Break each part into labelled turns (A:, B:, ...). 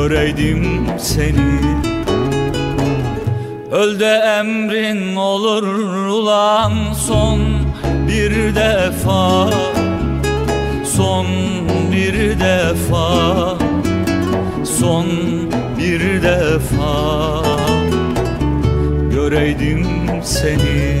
A: Göreydim seni. Öl de emrin olur ulan son bir defa. Son bir defa. Son bir defa. Göreydim seni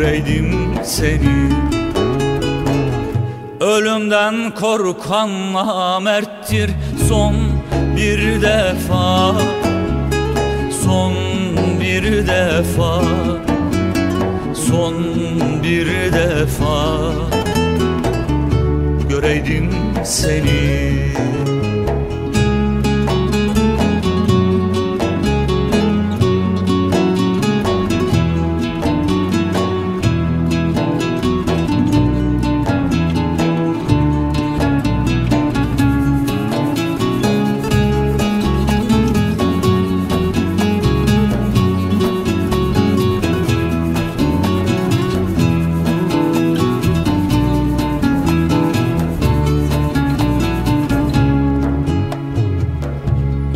A: göreydim seni. Ölümden korkan namerttir son bir defa. Son bir defa. Son bir defa. Göreydim seni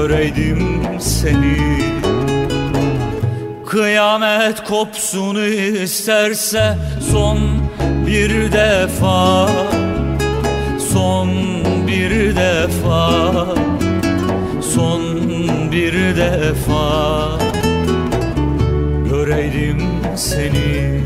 A: göreydim seni. Kıyamet kopsun isterse son bir defa Son bir defa Son bir defa. Göreydim seni